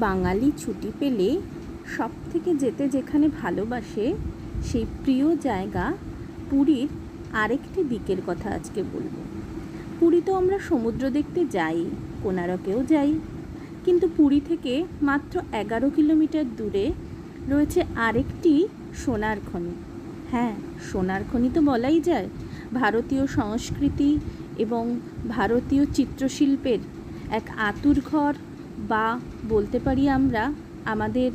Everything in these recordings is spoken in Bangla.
বাঙালি ছুটি পেলে সব থেকে যেতে যেখানে ভালোবাসে সেই প্রিয় জায়গা পুরীর আরেকটি দিকের কথা আজকে বলব। পুরী তো আমরা সমুদ্র দেখতে যাই কোনারকেও যাই, কিন্তু পুরী থেকে মাত্র এগারো কিলোমিটার দূরে রয়েছে আরেকটি সোনার খনি। হ্যাঁ সোনার খনি তো বলাই যায়। ভারতীয় সংস্কৃতি এবং ভারতীয় চিত্রশিল্পের এক আতুর ঘর বা বলতে পারি আমরা আমাদের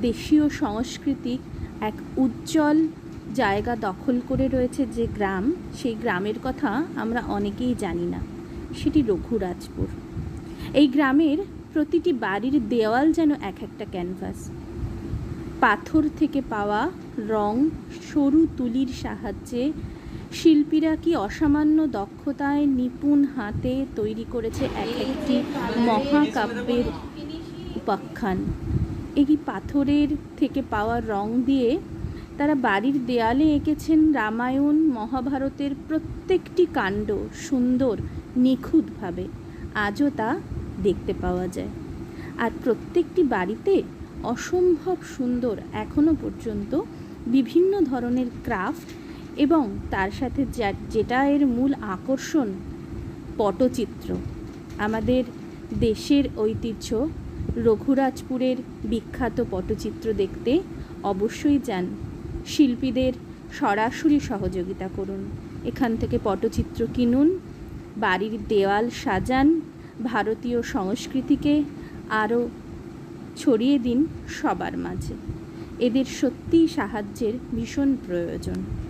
দেশীয় সংস্কৃতিক এক উজ্জ্বল জায়গা দখল করে রয়েছে যে গ্রাম, সেই গ্রামের কথা আমরা অনেকেই জানি না। সেটি রঘুরাজপুর। এই গ্রামের প্রতিটি বাড়ির দেওয়াল যেন এক একটা ক্যানভাস। পাথর থেকে পাওয়া রং সরু তুলির সাহায্যে শিল্পীরা কি অসামান্য দক্ষতায় নিপুণ হাতে তৈরি করেছে এক একটি মহাকাব্যের উপাখ্যান? এই পাথরের থেকে পাওয়া রং দিয়ে তারা বাড়ির দেয়ালে এঁকেছেন রামায়ণ, মহাভারতের প্রত্যেকটি কাণ্ড সুন্দর, নিখুঁতভাবে। আজও তা দেখতে পাওয়া যায়। আর প্রত্যেকটি বাড়িতে অসম্ভব সুন্দর এখনও পর্যন্ত বিভিন্ন ধরনের ক্রাফট এবং তার সাথে যেটা এর মূল আকর্ষণ, পটচিত্র। আমাদের দেশের ঐতিহ্য, রঘুরাজপুরের বিখ্যাত পটচিত্র দেখতে অবশ্যই যান। শিল্পীদের সরাসরি সহযোগিতা করুন। এখান থেকে পটচিত্র কিনুন, বাড়ির দেওয়াল সাজান, ভারতীয় সংস্কৃতিকে আরও ছড়িয়ে দিন সবার মাঝে। এদের সত্যিই সাহায্যের ভীষণ প্রয়োজন।